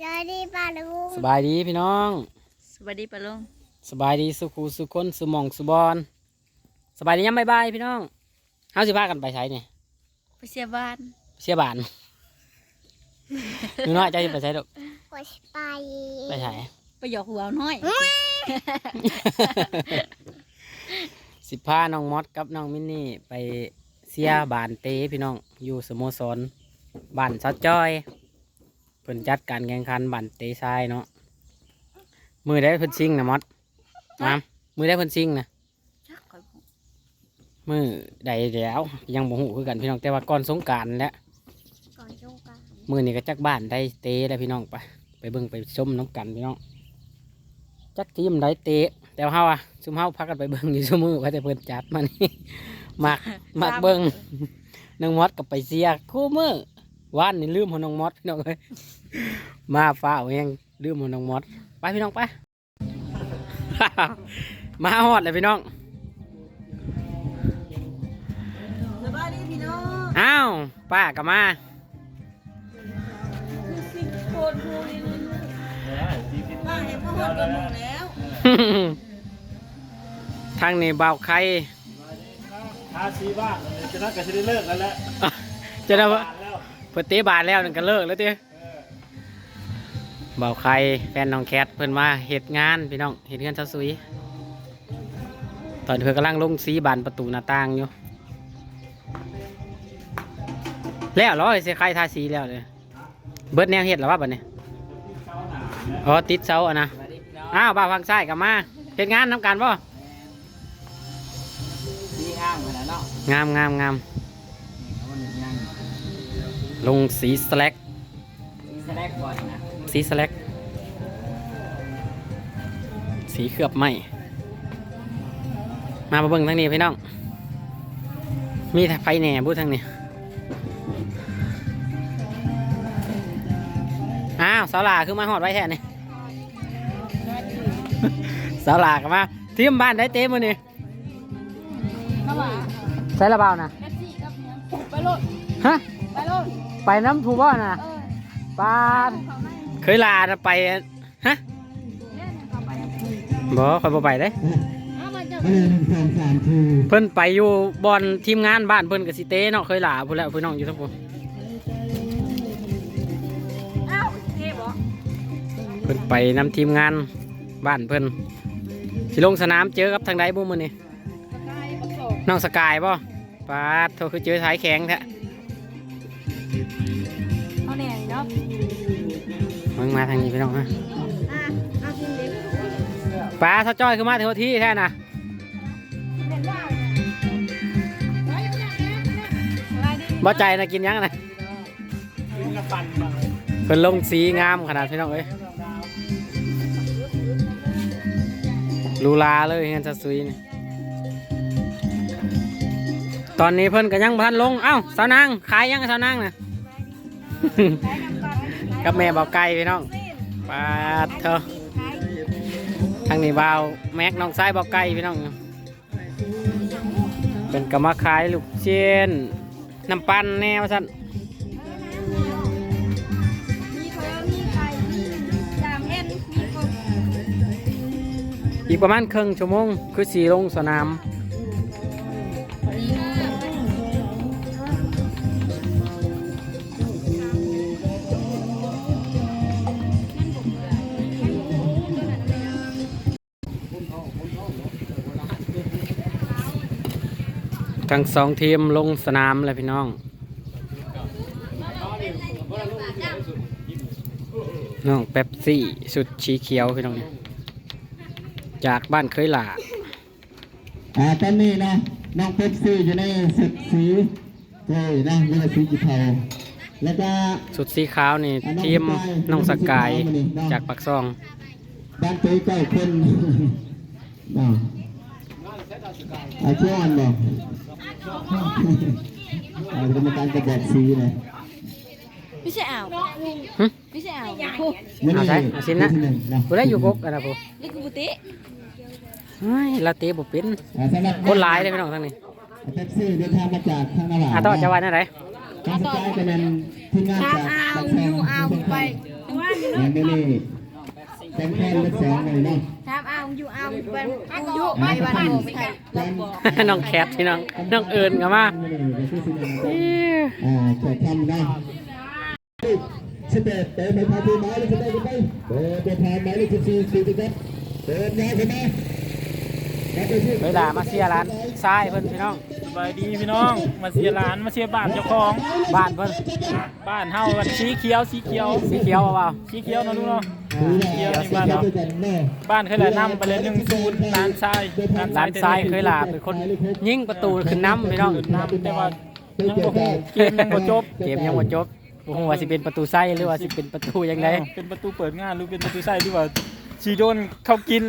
สวัสดีป้าลุงสบายดีพี่น้อง สวัสดีปะลุงสบายดีสุขูสุคนสุหมองสุบอนสบายดียังบายบายพี่น้องเฮาสิพากันไปใช้เนี่ยไปเสียบ้านเสียบานหนูน้อยเจะไปใช้ดอกกดไปไปใช้ไปหยอกหัวเอาน้อย สิพาน้องมอดกับน้องมินนี่ไปเสียบานเตพี่น้องอยู่สโมสรบ้านซัดจ้อยเพิ่นจัดการแข่งขันบานเตทรายเนาะมือได้เพิ่นซิงนะมอดน้ำมือได้เพิ่นซิงนะจักข่อยบ่มือใดแล้วยังบ่หูคือกันพี่น้องแต่ว่าก่อนสงกรารแหล้วก่อนจงกันมือนี้ก็จักบ้านได้เตะแล้วพี่น้องไปไปเบิ่งไปชมน้ำกันพี่น้องจักทีมได้เตะแต่ว่าเฮาอะซุมเฮาพักกันไปเบิ่งอยู่ซุมือว่าแต่เพิ่นจัดมานี่มักมักเบิ่งน้องมอดกับไปเสียคู่มือ ว่านนี่ลืมของน้องมอดพี่น้องเอ้ยมาฟ้าเอาแฮงลืมของน้องมอดไปพี่น้องไป มาฮอดเลยพี่น้องสบายดีพี่น้องอ้าวป้าก็มาโคนพูนี่นึงมาเห็นพ่อฮอดกับหมูแล้วทางนี้เบาวไข่ทาสีบ้านจะนัดกันจะได้เลิกกันแล้วจะได้ว่าผ่านแล้วเพิ่นเตะบานแล้วนั่นก็เลิกแล้วติเออเบาวไข่แฟนน้องแคทเพิ่นมาเฮ็ดงานพี่น้องเฮ็ดงานเช้าสุยตอนเพิ่นกำลังลงสีบานประตูหน้าต่างอยู่ แล้วเหรอเสียไข่ทาสีแล้วเลยเบิดแนวเฮ็ดแล้วว่าบัดนี้อ๋อติดเสาอะนะอ้าวบ่าวฟังซ้ายกลับมาเฮ็ดงานนํกันบ่ดีงามขนาดเนาะงามงามงามมันยัง ลงสีสแลกมีสแน็คก่อนนะสีสแลกสีเคลือบไหมมามาเบิ่งทางนี้พี่น้อง มีไฟแหน่บูทางนี้ อ้าวสาวหลาคือมาหอดไว้แท้นี่สาวหลากันมาทีมบ้านได้เต็มมือนี่มาว่าใส่ระเบานะแท็กซี่กับเนี่ยไปโลดฮะไปโลด ไปน้ำทูบ่อนะเออปานเคยลาน่ะไปฮะเนี่ยเขาไปบ่คอยบ่ไปเด้อ้าวมันจะเพิ่นไปอยู่บอนทีมงานบ้านเพิ่นกับสิเต้เนาะเคยหลาพุ่นแหล้วพี่น้องอยู่ทั้งพุ่นอ้าวเท่บ่เพิ่นไปนำทีมงานบ้านเพิ่นสิลงสนามเจอกับทางใดบ่มื้อนี้สกายประสบน้องสกายบ่ปาดโทคือเจอท้ายแข็งแท้ งมาทางนี้พี่น้องฮะปลาเท่าจ้อยคือมาถึงที่แท้น่ะเห็นว่าไปอยู่นี่ยสบายดีบ่ใจนะกินยังนะกินกับปั่นลงสีงามขนาดพี่น้องเอ้ยลูลาเลยเงินสะซุยนี่ตอนนี้เพิ่นก็ยังบ่ทันลง เอ้าสาวนางขายยังสาวนางนะ กับแม่เบาไก่พี่น้องปาดเถอะทางนี้เบาวแม็กน้องไซ้เบาไก่พี่น้อง เป็นกรรมาขายลูกเชียนน้ำปั้นแนวสั่นมีเพิ่ามเอ็นมีกบอีกประมาณครึ่งชั่วโมงคือสีลงสนาม ทั้งสองทีมลงสนามเลยพี่น้อง น้องเป๊ปซี่สุดชีเขียวพี่น้อง จากบ้านเคยหลาอ่าตอนนี้นะน้องเป๊ปซี่อยู่ในสุดสีเจ้นะเลือดสีเทาแล้วก็สุดสีขาวนี่ทีมน้องสกายจากปักซองด้านตัวเก้าคน บ่อาเชื่ออันบ่อ่ากรรมการจะบอกสีเลยไม่ใช่อ่าวหึไม่ใช่อ่าวเอาใช่เอาสินะที่หงนะผู้ได้อยู่กกอะนะผู้นี่คือบุติเฮ้ยลาเต้บ่เป็นอ่าสำหรับคนหลายเลยพี่น้องทั้งนี้เป๊ปซี่เดินทางมาจากทางนราอาต่อจะว่าแนวไหนทางสกายเป็นทีมงานจากอ้าวปากซอยู่งอ้าวไปว่าอยู่อย่างนี้นี่สำคัญรักษาหน่อยเนาะถามเอาอยู่เอาอยู่บ้านกูอยู่ไม่บ้านผมไม่ใช่เราบอกน้องแคทพี่น้องน้องเอิญกันมาอ่าจะทำนะสเตปเติมไปพาทีไม้เลยสเตปกันไปเติมไปพาไม้เลยสิบสี่สี่สิบเอ็ดเติมยาวขึ้นมาเวลามาเสียร้านทรายเพิ่นพี่น้องสบายดีพี่น้อง มาเสียร้านมาเสียบ้านเจ้าของบ้านเพิ่นบ้านเฮากันสีเขียวสีเขียวสีเขียวเปล่าสีเขียวเนาะลูกเนาะ เขียวสีเขียวกันเนาบ้านเคยหละนำไปเลยหนึ่งศูนย์ร้านทรายๆร้านทรายเคยลาเป็นคนยิงประตูขึ้นน้ำพี่น้องน้ำแต่ว่ายังบ่ฮู้เกมยังบ่จบเกมยังบ่จบบ่ฮู้ว่าสิเป็นประตูไส้หรือว่าสิเป็นประตูยังไงเป็นประตูเปิดงานหรือเป็นประตูใส่ที่ว่าชีโดนเข้ากิน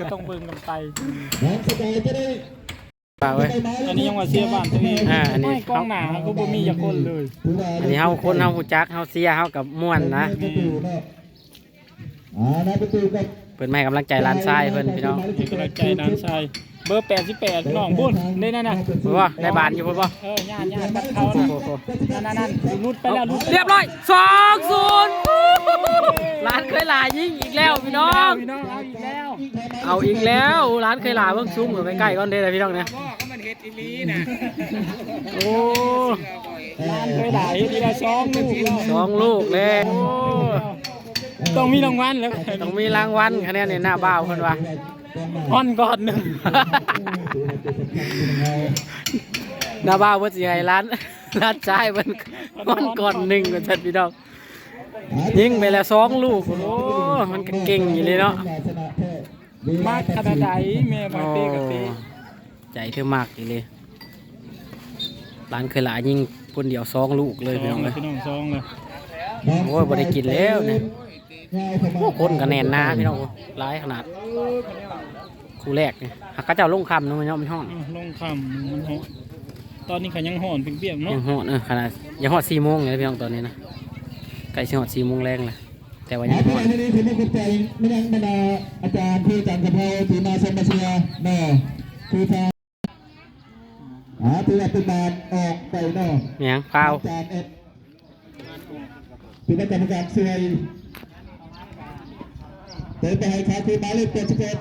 ก็ต้องเบิ่งกันไปป่าเว้ยอันนี้ยังว่าเสียบ้านตัวเองอ่าอันนี้ไม่กองหนาก็บ่มีอย่างคนเลย อันนี้เฮาคนเฮาฮู้จักเฮาเสียเฮากับม่วนนะ เนาะอ่านะประตูกับเพิ่นมาให้กำลังใจร้านทรายเพิ่นพี่น้องเป็นกำลังใจด้านชายเบอร์88พี่น้องบุญได้นั่นน่ะเพิ่นว่าในบ้านอยู่เพิ่นบ่เออย่านย่านบ้านเขาน่ะนั่นนั่นนั่นรุดไปแล้วรุดไปเรียบร้อย2-0ร้านเคยลายิงอีกแล้วพี่น้องพี่น้องเอาอีกแล้วเอาอีกแล้วร้านเคยลาเบิ่งซุ้มอยู่ใกล้ๆก่อนเด้อพี่น้องเนี่ยโอ้ร้านเคยด่าเฮ็ดทีละสองลูกแล้วสองลูกแล้ว ต้องมีรางวัลแล้วต้องมีรางวัลคะแนนเนี่ยหน้าบ้าวเพิ่นว่าฮอนก่อนหนึ่งหน้าบ้าวเพิ่นสิให้ร้านร้านชายเพิ่นก่อนก่อนหนึ่งว่าซั่นพี่น้องยิงไปแล้วสองลูกโอ้มันก็เก่งอยู่เลยเนาะมากขนาดใดแม่มาเตะกับเตะใจเธอมากอีเลยร้านเคยลายิงคนเดียวสองลูกเลยพี่น้องเลยพี่น้องซองเลยโอ้ยบ่ได้กินแล้วเนี่ย โอ้คนก็แน่นหนาพี่น้องร้ายขนาดคู่แรกนี่หากเขาเจ้าลงคำเนาะมันเนาะมันห้อนอ้าวลงคำมันหอนตอนนี้เขายังหอนเปียกๆเนาะยังห้อนเออขนาดยังหอดสี่โมงเลยพี่น้องตอนนี้นะใกล้สิหอดสี่โมงแรงเลยแต่ว่าอายังจาห้อรนย์ที่นี่คือไม่เข้าใจไม่ยังบรรดาอาจารย์ที่อาจารย์กะเพราที่มาชมมาเชียร์เนาะคือทางอ่าที่ว่าเป็นมาออกไปเนาะเมียงพาวอาจารย์เอ็ดเป็นกรรมการช่วย เติมไปให้ขาคือหมายเลขเจ็ดสิบเอ็ด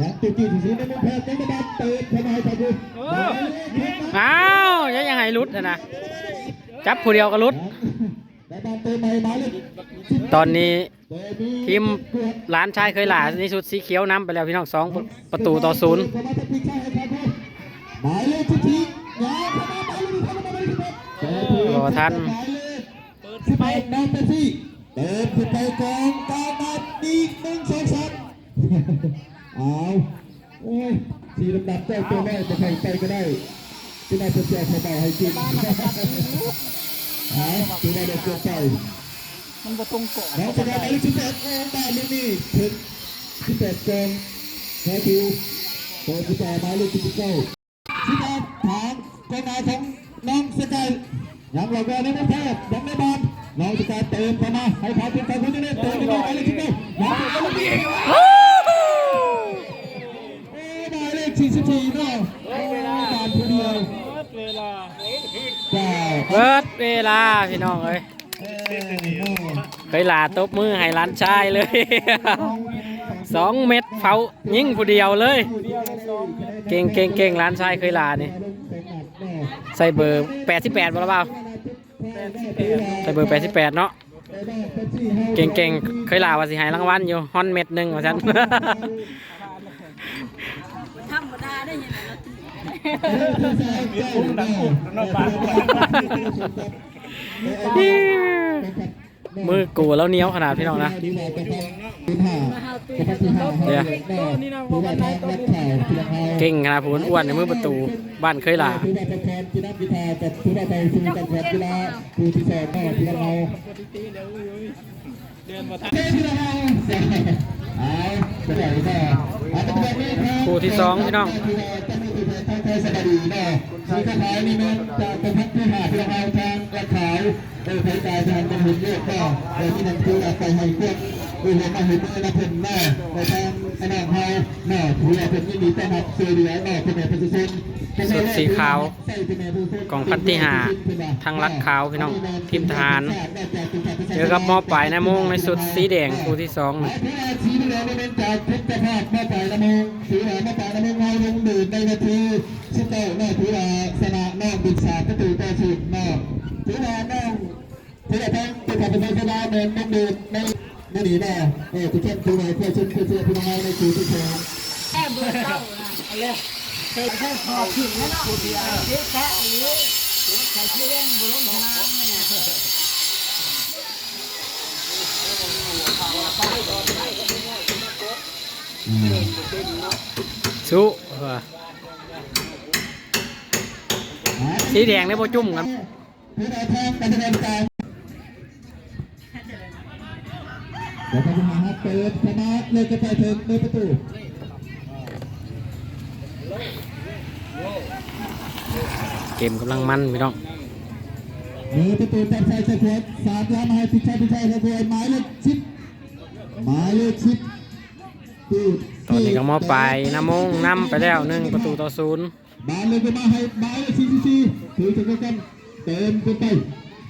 ยังจุดจีนสีในมือแพทย์ในกระดาษเติมเข้ามาให้ขาคือหมายเลขอ้าวยังยังไงรุดนะนะจับผู้เดียวก็รุดกระดาษเติมใหม่หมายเลขสิบตอนนี้เติมมีทีมร้านชายเคยหลานี่ชุดสีเขียวน้ำไปแล้วพี่น้องสองประตูต่อศูนย์เข้ามาทักทายให้ขาคือหมายเลขสิบสี่ยาวเข้ามาหมายเลขเข้ามาหมายเลขสิบเอ็ดเติมรอทันหมายเลขสิบเอ็ดน้ำเป็นสี่เติมขึ้นไปกองกามา อีกหนึ่งสองสามเอาโอ้ยสีลำดับเจ้าตัวแม่จะใครไปก็ได้ที่นายจะแจกให้ไปให้กินเอาที่นายจะเจอไปมันบ่ตรงเกาะน้องจะได้หมายเลขสิบแปดโอ้บ้านนี่นี่ถึงสิบแปดกองแค่ดูโตสิบแปดหมายเลขสิบเก้าสิบแปดทางกองนายของน้องสกายยังหลอกแววในประเทศยังไม่บอลน้องสกายเติมเข้ามาให้พาเเบิดเวลาพี่น้องเอ้ยเออเคยหลาตบมือให้ร้านชายเลย สองเม็ดเฝ้ายิงผู้เดียวเลย เก่งเก่งเก่งร้านชายเคยหลานี่ใส่เบอร์แปดสิบแปดบ่หรือเปล่าใส่เบอร์แปดสิบแปดเนาะเก่งเก่งเคยหลาว่าสิให้รางวัลอยู่ฮอนเม็ดหนึ่งว่าฉัน ธรรมดาได้ยังไง เราพุ่งดังพุ่งนอกบ้านมือกูแล้วเหนี้ยวขนาดพี่น้องนะเดี๋ยวเก่งขนาดผมอ้วนในมือประตูบ้านเคยหลาผู้ได้ประธานกีฬากีฬากับผู้ได้ไปสู่การแข่งกีฬาผู้ที่สองก็กีฬาเราเดินมาทางเกีฬาเราเอาจะไหนก็อาจจะเป็นนี้ครับคู่ที่สองพี่น้อง ที่ว่าจะไม่ถูกทางไทยสบายดีเนาะสีขายนี่มันจะเป็นพักที่หาที่เราทางกระขายเออไทยกายทางเป็นหุ่นเลือดก็เออที่นั่นคืออาศัยให้พวกเออมาเห็นเออนะเพิ่นแม่ในทางไอ้นางเฮาแม่ผู้ใหญ่เป็นยินดีต้อนรับช่วยเหลือแม่เป็นแม่ประชาชน สุดสีขาวกล่องพันที่หาทางลัดขาวพี่น้องทีมทหารเจอกับมอปลายนายโมงในสุดสีแดงคู่ที่สองหมายถึงว่าสีเหลืองเป็นจากเพชรภาพมาปลายละมงสีเหลืองมาปลายละมงไว้ลงดื่มในนาทีสิบเก้าแม่ถือว่าสนะน้องบินสามประตูต่อศูนย์น้องถือว่าน้องถือว่งเช่นไม่หนีแน่เออทุกท่านถือว่าเพื่อชุดเพื่อเพื่อพี่น้องในคู่ที่สองแค่เบอร์เก้านะเอาเลย เคยแค่พอผิดแล้วเนาะเจ๊แค่นี้ใส่ชื่อเล่นบุรุษชนะเนี่ยสู้สีแดงในโบจุ่มกันเดี๋ยวจะมาเปิดชนะเลยจะไปถึงในประตู เกมกำลังมันพี่น้องมือประตูจับใส่เฉพาะสามล้านให้พิชัยพิชัยขบวนหมายเลขสิบหมายเลขสิบตอนนี้ก็มอปลายนำมงน้ำไปแล้วหนึ่งประตูต่อศูนย์หมาเลขก็มาให้หมาเลขสี่สี่สี่ถือจะกันเติมกันไป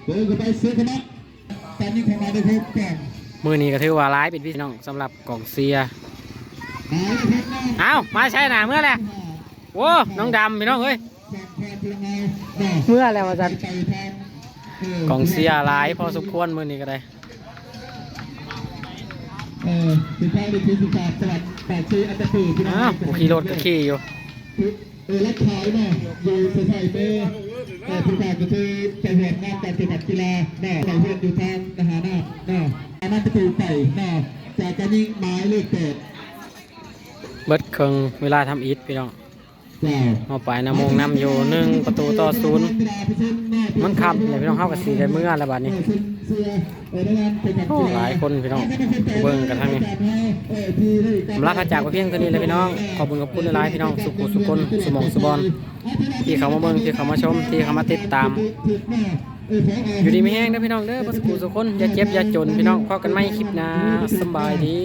เติมกันไปเสียคณะตอนนี้ของเราได้พบแกันมือนี้ก็ถือว่าร้ายเป็นพี่น้องสำหรับกองเซียเอ้ามาใช่หนาเมื่อแหละ โอ้น้องดำพี่น้องเอ้ยแข่งขันยังไงน้องเมื่อแล้วอาจารย์ไปทางเกองเซียร์ร้ายพอสมควรมือนี้ก็ได้เออเป็นทางในที่สิบแปดจังหวัดแปดชีอันดับสี่พี่น้องอ้าวผู้ขี่รถก็ขี่อยู่เออรักขายเนี่ยอยู่สถานเบอร์เออผู้การก็คือจะเห็นงานการจัดกีฬาเนาะเราเห็นอยู่ทางทหารเนาะเนาะอันนั้นประตูไปเนาะจากการยิงหมายเลขแปดเบิดเครื่องเวลาทำอีทพี่น้อง เจ้าเอาไปนำโมงนำอยู่หนึ่งประตูต่อศูนย์มันขับเลยพี่น้องเข้ากับสีได้เมื่อแล้วบัดนี้หลายคนพี่น้องเบิ่งกันทั้งนี้ผมลาพระจากไปเพียงเท่านี้เลยพี่น้องขอบคุณขอบคุณหลายพี่น้องสุขุสุคนสมองสุบอลที่เขามาเบิ่งที่เขามาชมที่เขามาติดตาม อยู่ดีไม่แห้งเด้อพี่น้องเด้อบ่สุขุสุคนอย่าเจ็บอย่าจนพี่น้องพอกันไม่คลิปนะสบายดี